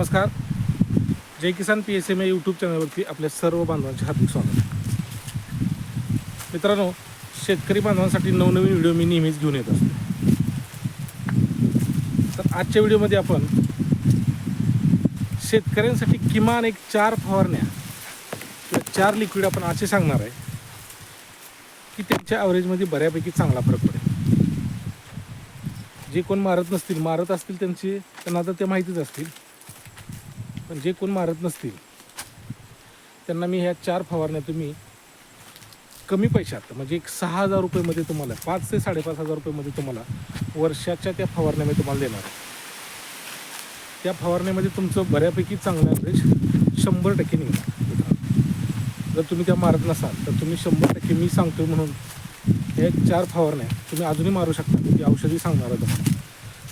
नमस्कार. Jai Kisan P S M A YouTube चॅनलवरती आपल्या सर्व बांधवांचे हार्दिक स्वागत. मित्रांनो शेतकरी बांधवांसाठी नवनवीन व्हिडिओ मी नेहमीच घेऊन येत असतो. तर आजच्या व्हिडिओमध्ये आपण शेतकऱ्यांसाठी किमान एक चार फवारण्या किंवा चार लिक्विड आपण असे सांगणार आहे की त्यांच्या ॲव्हरेजमध्ये बऱ्यापैकी चांगला फरक पडेल. जे कोण मारत नसतील मारत असतील त्यांची त्यांना तर ते माहितीच असतील. पण जे कोण मारत नसतील त्यांना मी ह्या चार फवारण्या तुम्ही कमी पैशात म्हणजे एक सहा हजार रुपयेमध्ये तुम्हाला पाच ते साडेपाच हजार रुपयेमध्ये तुम्हाला वर्षाच्या त्या फवारण्या मी तुम्हाला देणार आहे. त्या फवारण्यामध्ये तुमचं बऱ्यापैकी चांगलं ॲव्हरेज शंभर टक्के निघणार. जर तुम्ही त्या मारत नसाल तर तुम्ही शंभर टक्के मी सांगतो म्हणून हे चार फवारण्या तुम्ही अजूनही मारू शकता. मी ती औषधी सांगणार आहे तुम्हाला.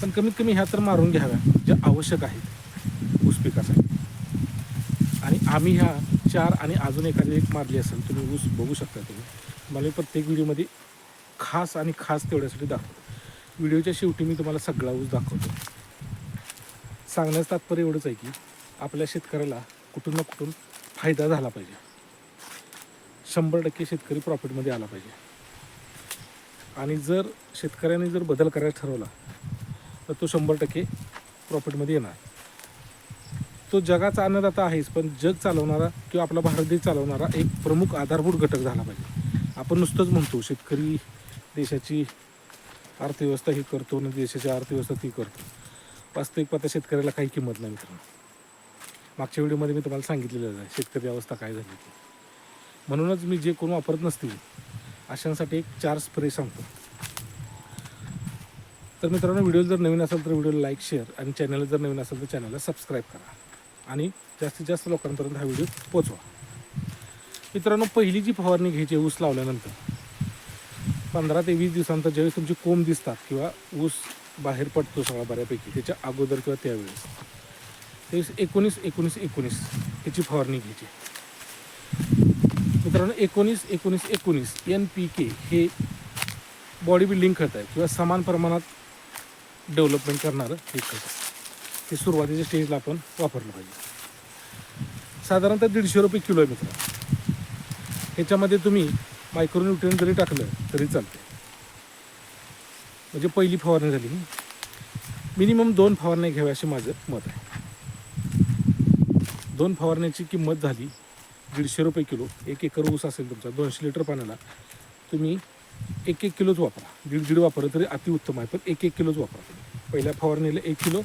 पण कमीत कमी ह्या तर मारून घ्याव्या ज्या आवश्यक आहेत. ऊस पिकासाठी आणि आम्ही ह्या चार आणि अजून एखादी एक मारली असेल तुम्ही ऊस बघू शकता तुम्ही. मला प्रत्येक व्हिडिओमध्ये खास आणि खास तेवढ्यासाठी दाखवतो. व्हिडिओच्या शेवटी मी तुम्हाला सगळा ऊस दाखवतो. सांगण्याचं तात्पर्य एवढंच आहे की आपल्या शेतकऱ्याला कुठून ना कुठून फायदा झाला पाहिजे. शंभर टक्के शेतकरी प्रॉफिटमध्ये आला पाहिजे. आणि जर शेतकऱ्याने जर बदल करायला ठरवला तर तो शंभर टक्के प्रॉफिटमध्ये येणार. तो जगाचा अन्नदाता आहेच पण जग चालवणारा किंवा आपला भारत देश चालवणारा एक प्रमुख आधारभूत घटक झाला पाहिजे. आपण नुसतंच म्हणतो शेतकरी देशाची अर्थव्यवस्था ही करतो आणि देशाची अर्थव्यवस्था ती करतो. वास्तविक पाहता शेतकऱ्याला काही किंमत नाही मित्रांनो. मागच्या व्हिडिओमध्ये मी तुम्हाला सांगितलेलं आहे शेतकरी अवस्था काय झाली ती म्हणूनच मी जे कोण वापरत नसतील अशांसाठी एक चार स्प्रे सांगतो. तर मित्रांनो व्हिडिओ जर नवीन असेल तर व्हिडिओला लाईक शेअर आणि चॅनल जर नवीन असेल तर चॅनलला सबस्क्राईब करा. आणि जास्तीत जास्त लोकांपर्यंत हा व्हिडिओ पोचवा मित्रांनो पहिली जी फवारणी घ्यायची आहे ऊस लावल्यानंतर. पंधरा ते वीस दिवसानंतर ज्यावेळेस तुमची कोंब दिसतात किंवा ऊस बाहेर पडतो सगळा बऱ्यापैकी त्याच्या अगोदर किंवा त्यावेळेस. त्यावेळेस एकोणीस एकोणीस एकोणीस याची फवारणी घ्यायची मित्रांनो एकोणीस एकोणीस एकोणीस एन पी के हे बॉडी बिल्डिंग खत आहे किंवा समान प्रमाणात डेव्हलपमेंट करणारं हे खत आहे. हे सुरुवातीच्या स्टेजला आपण वापरलं पाहिजे. साधारणतः दीडशे रुपये किलो आहे मित्र ह्याच्यामध्ये तुम्ही मायक्रोन्युट्रियन जरी टाकलं तरी चालते म्हणजे पहिली फवारणी झाली मिनिमम दोन फवारण्या घ्याव्या असे माझं मत आहे. दोन फवारण्याची किंमत झाली दीडशे रुपये किलो. एक एकर ऊस असेल तुमचा दोनशे लिटर पाण्याला तुम्ही एक एक किलोच वापरा. दीड दीड वापरलं तरी अतिउत्तम आहे पण एक एक किलोच वापरा पहिल्या फवारणीला एक किलो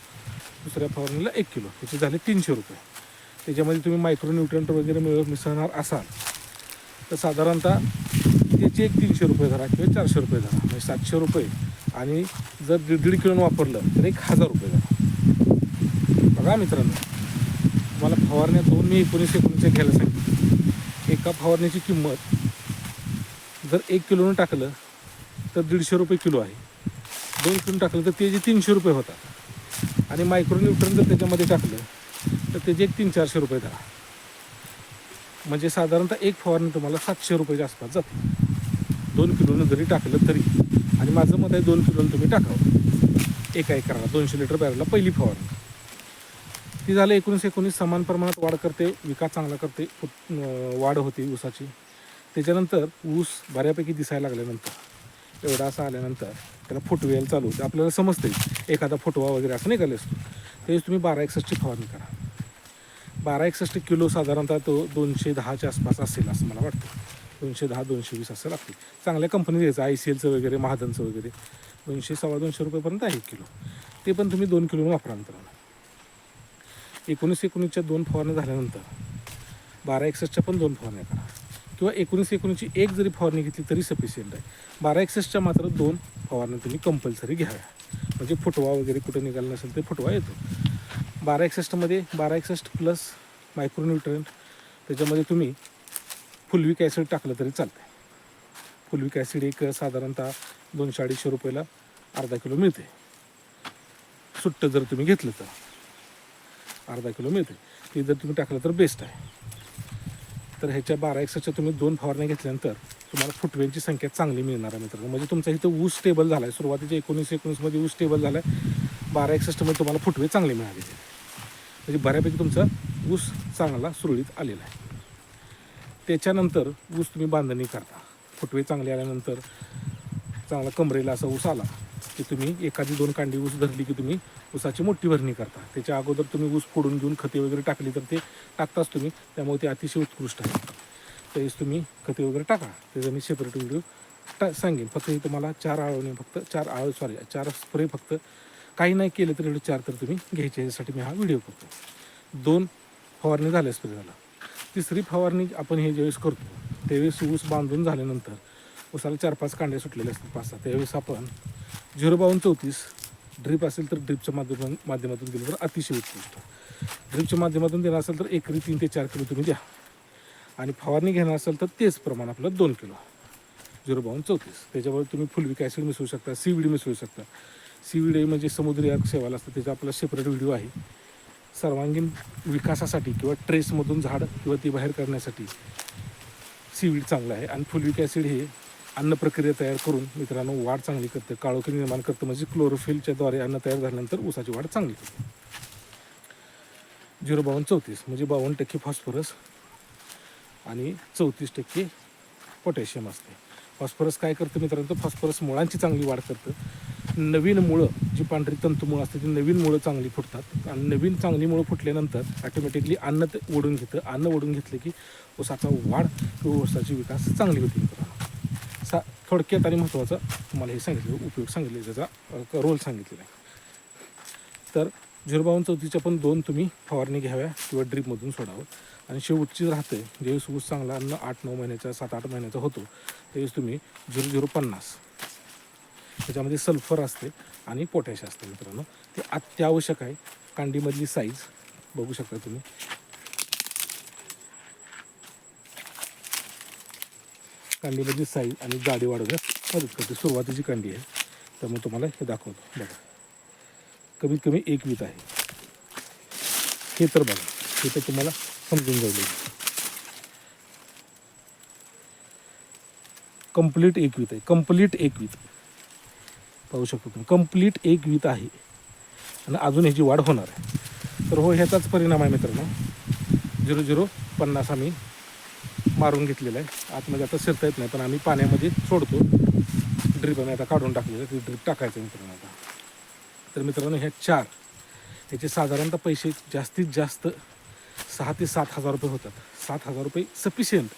दुसऱ्या फवारणीला एक किलो. त्याचे झाले तीनशे रुपये. त्याच्यामध्ये तुम्ही मायक्रोन्युट्रंट वगैरे मिळ मिसळणार असाल तर साधारणतः त्याचे एक तीनशे रुपये धरा किंवा चारशे रुपये धरा. म्हणजे सातशे रुपये. आणि जर दीड दीड किलो वापरलं तर एक हजार रुपये धरा. बघा मित्रांनो मला फवारण्या दोन मी एकोणीस एकोणीसशे घ्यायला सांगितलं. एका फवारण्याची किंमत जर एक किलोनं टाकलं तर दीडशे रुपये किलो आहे. दोन किलो टाकलं तर ते जे तीनशे रुपये होतात. आणि मायक्रोन्यूट्रन जर त्याच्यामध्ये टाकलं तर त्याचे एक तीन चारशे रुपये धरा. म्हणजे साधारणतः एक फवारणी तुम्हाला सातशे रुपयाच्या आसपास जाते. दोन किलोनं जरी टाकलं तरी. आणि माझं मत आहे दोन किलोनं तुम्ही टाकावं. एका एकराला दोनशे लिटर बॅरला पहिली फवारणी. ती झालं एकोणीस एकोणीस समान प्रमाणात वाढ करते विकास चांगला करते वाढ होते ऊसाची. त्याच्यानंतर ऊस बऱ्यापैकी दिसायला लागल्यानंतर एवढा असा आल्यानंतर त्याला फुटवेल चालू होते. आपल्याला समजते एखादा फुटवा वगैरे असं निघाले असतो. तेच तुम्ही बारा एकसष्टची फवारणी करा. बारा एकसष्ट किलो साधारणतः तो दोनशे दहाच्या आसपास असेल असं मला वाटतं. दोनशे दहा दोनशे वीस असं लागते चांगल्या कंपनी द्यायचं आय सी एलचं वगैरे महादनचं वगैरे. दोनशे सव्वा दोनशे रुपयेपर्यंत आहे एक किलो. ते पण तुम्ही दोन किलो वापरा मित्रांनो एकोणीस एकोणीसच्या दोन फवारण्या झाल्यानंतर बारा एकसष्टच्या पण दोन फवारण्या करा. किंवा एकोणीस एकोणीसची एक जरी फवारणी घेतली तरी सफिशियंट आहे. बारा एकसष्टच्या मात्र दोन फवारण्या तुम्ही कंपल्सरी घ्याव्या म्हणजे फुटवा वगैरे कुठं निघाला नसेल ते फुटवा येतो. बारा एकसष्टमध्ये बारा एकसष्ट प्लस मायक्रोन्युट्रंट त्याच्यामध्ये तुम्ही फुलविक ॲसिड टाकलं तरी चालतं फुलविक ॲसिड एक साधारणतः दोनशे अडीचशे रुपयाला अर्धा किलो मिळते सुट्ट जर तुम्ही घेतलं तर अर्धा किलो मिळते ते जर तुम्ही टाकलं तर बेस्ट आहे. तर ह्याच्या बारा एकसष्टच्या तुम्ही दोन फवारण्या घेतल्यानंतर तुम्हाला फुटव्यांची संख्या चांगली मिळणार आहे मित्रांनो. म्हणजे तुमचा इथं ऊस स्टेबल झाला आहे सुरुवातीच्या एकोणीस एकोणीसमध्ये ऊस टेबल झाला आहे बारा एकसष्टमध्ये तुम्हाला फुटवे चांगले मिळाले. म्हणजे बऱ्यापैकी तुमचा ऊस चांगला सुरळीत आलेला आहे. त्याच्यानंतर ऊस तुम्ही बांधणी करता. फुटवे चांगले आल्यानंतर चांगला कमरेला असा ऊस आला. की तुम्ही एखादी दोन कांडी ऊस धरली की तुम्ही ऊसाची मोठी भरणी करता. त्याच्या अगोदर तुम्ही ऊस फोडून घेऊन खते वगैरे टाकली तर ते टाकताच तुम्ही. त्यामुळे ते अतिशय उत्कृष्ट आहे. त्यावेळेस तुम्ही खते वगैरे टाका. त्याचा मी सेपरेट व्हिडिओ टा सांगेन. फक्त हे तुम्हाला चार आळवणे फक्त चार आळ सॉरी चार स्प्रे फक्त. काही नाही केलं तर एवढे चार तर तुम्ही घ्यायचे. यासाठी मी हा व्हिडिओ करतो. दोन फवारणी झाल्या स्प्रे झाला तिसरी फवारणी आपण हे ज्यावेळेस करतो त्यावेळेस ऊस बांधून झाल्यानंतर उसाला चार पाच कांड्या सुटलेल्या असतात पाच सहा त्यावेळेस आपण झिरो बावन्न चौतीस ड्रीप असेल तर ड्रीपच्या माध्यम माध्यमातून दिलं तर अतिशय उत्कृष्ट ड्रीपच्या माध्यमातून देणार असेल तर एकरी तीन ते चार किलो तुम्ही द्या. आणि फवारणी घेणार असेल तर तेच प्रमाण आपलं दोन किलो. झिरो बावन्न चौतीस. त्याच्यावर तुम्ही फुलविक ॲसिड मिसळू शकता सी मिसळू शकता. सी डी म्हणजे समुद्री आग सेवाला असतं त्याचा आपला सेपरेट व्हिडिओ आहे. सर्वांगीण विकासासाठी किंवा ट्रेसमधून झाड किंवा ती बाहेर करण्यासाठी सीविड चांगलं आहे. आणि फुलविक ॲसिड हे अन्न प्रक्रिया तयार करून मित्रांनो वाढ चांगली करते. काळोखी निर्माण करतं. म्हणजे क्लोरोफिलच्या द्वारे अन्न तयार झाल्यानंतर ऊसाची वाढ चांगली होते. झिरो बावन्न चौतीस म्हणजे बावन्न टक्के फॉस्फरस आणि चौतीस टक्के पोटॅशियम असते. फॉस्फरस काय करतं मित्रांनो? फॉस्फरस मुळांची चांगली वाढ करतं. नवीन मुळं जी पांढरी तंतुमुळं असतात ती नवीन मुळं चांगली फुटतात. आणि नवीन चांगली मुळं फुटल्यानंतर ऑटोमॅटिकली अन्न ते ओढून घेतं. अन्न ओढून घेतलं की ऊसाचा वाढ किंवा ऊसाची विकास चांगली होती. थोडक्यात आणि महत्त्वाचा तुम्हाला हे सांगितलं उपयोग सांगितले त्याचा रोल सांगितलेला आहे. तर झिरो बावन्न चौथीच्या पण दोन तुम्ही फवारणी घ्याव्या किंवा ड्रीपमधून सोडावं. आणि शेवटची राहते ज्यावेळेस ऊस चांगला अन्न आठ नऊ महिन्याचा सात आठ महिन्याचा होतो त्यावेळेस तुम्ही झिरो झिरो पन्नास. त्याच्यामध्ये सल्फर असते आणि पोटॅश असते मित्रांनो. ते अत्यावश्यक आहे. कांडीमधली साईज बघू शकता तुम्ही. कांडीमधली साईज आणि जाडी वाढवण्यास मदत करते. सुरुवातीची कांडी आहे. तर मग तुम्हाला हे दाखवतो. बघा. कमीत कमी एक वीत आहे. हे तर बघा. हे तर तुम्हाला समजून जाईल कंप्लीट एक वीत आहे. कंप्लीट एक वीत. पाहू शकतो तुम्ही. कंप्लीट एक वीत आहे. आणि अजून ह्याची वाढ होणार आहे. तर हो ह्याचाच परिणाम आहे मित्रांनो. झिरो झिरो पन्नास आम्ही मारून घेतलेलं आहे. आतमध्ये आता शिरता येत नाही पण आम्ही पाण्यामध्ये सोडतो. ड्रीप आम्ही आता काढून टाकलेलं ते ड्रीप टाकायचं आहे मित्रांनो आता. तर मित्रांनो ह्या चार. ह्याचे साधारणतः पैसे जास्तीत जास्त सहा ते सात हजार रुपये होतात. सात हजार रुपये सफिशियंट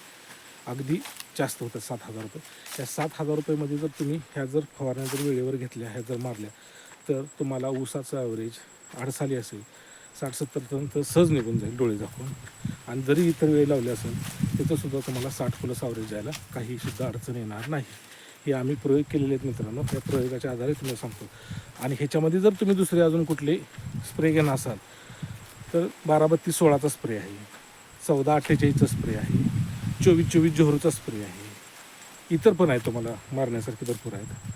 अगदी जास्त होतात सात हजार रुपये. या सात हजार रुपयेमध्ये जर तुम्ही ह्या जर फवारण्या जर वेळेवर घेतल्या ह्या जर मारल्या तर तुम्हाला ऊसाचं ॲव्हरेज अडसाली असेल. साठ सत्तरपर्यंत सहज निघून जाईल डोळे दाखवून आणि जरी इतर वेळ लावले असेल तिथंसुद्धा तुम्हाला साठ फुलं सावरेज जायला काहीसुद्धा अडचण येणार नाही. हे आम्ही प्रयोग केलेले आहेत मित्रांनो. त्या प्रयोगाच्या आधारे तुम्हाला सांगतो. आणि ह्याच्यामध्ये जर तुम्ही दुसरे अजून कुठले स्प्रे घेणार असाल तर बारा बत्तीस सोळाचा स्प्रे आहे. चौदा अठ्ठेचाळीसचा स्प्रे आहे. चोवीस चोवीस जोहरूचा स्प्रे आहे. इतर पण आहे तुम्हाला मारण्यासारखे भरपूर आहेत.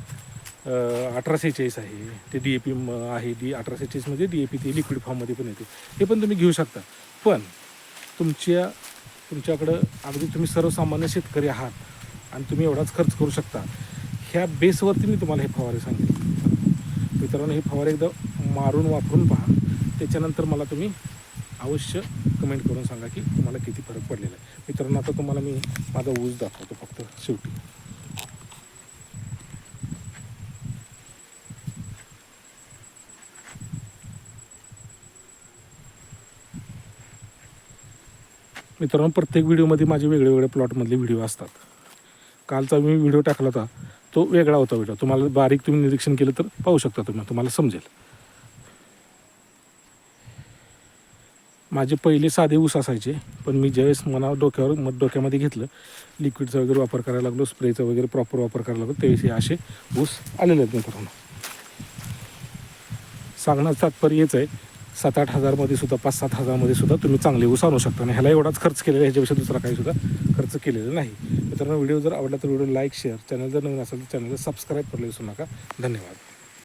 अठरा सेहेचाळीस आहे. ते डी ए पी आहे. डी अठरा सेहेचाळीसमध्ये डी ए पी ते लिक्विड फॉर्ममध्ये पण येते. हे पण तुम्ही घेऊ शकता. पण तुमच्या तुमच्याकडं अगदी तुम्ही सर्वसामान्य शेतकरी आहात आणि तुम्ही एवढाच खर्च करू शकता. ह्या बेसवरती मी तुम्हाला हे फवारे सांगेन. मित्रांनो हे फवारे एकदा मारून वापरून पहा. त्याच्यानंतर मला तुम्ही अवश्य कमेंट करून सांगा की तुम्हाला किती फरक पडलेला आहे. मित्रांनो आता तुम्हाला मी माझा ऊस दाखवतो फक्त शेवटी. मित्रांनो प्रत्येक व्हिडिओमध्ये माझे वेगळे वेगळे प्लॉटमधले व्हिडिओ असतात. कालचा मी व्हिडिओ टाकला होता तो वेगळा होता व्हिडिओ. तुम्हाला बारीक तुम्ही निरीक्षण केलं तर पाहू शकता तुम्ही तुम्हाला समजेल. माझे पहिले साधे ऊस असायचे पण मी ज्यावेळेस मना डोक्यावर मग डोक्यामध्ये घेतलं लिक्विडचा वगैरे वापर करायला लागलो स्प्रेचा वगैरे प्रॉपर वापर करायला लागलो त्यावेळेस हे असे ऊस आलेले आहेत मित्रांनो. सांगण्याचं तात्पर्य हेच आहे सात आठ हजारमध्ये सुद्धा पाच सात हजारमध्ये सुद्धा तुम्ही चांगले ऊस आणू शकता. आणि ह्याला एवढाच खर्च केलेला आहे ह्याच्यापेक्षा दुसरा काही सुद्धा खर्च केलेला नाही. मित्रांनो व्हिडिओ जर आवडला तर व्हिडिओ लाईक शेअर चॅनल जर नवीन असेल तर चॅनलला सबस्क्राईब करायला विसरू नका. धन्यवाद.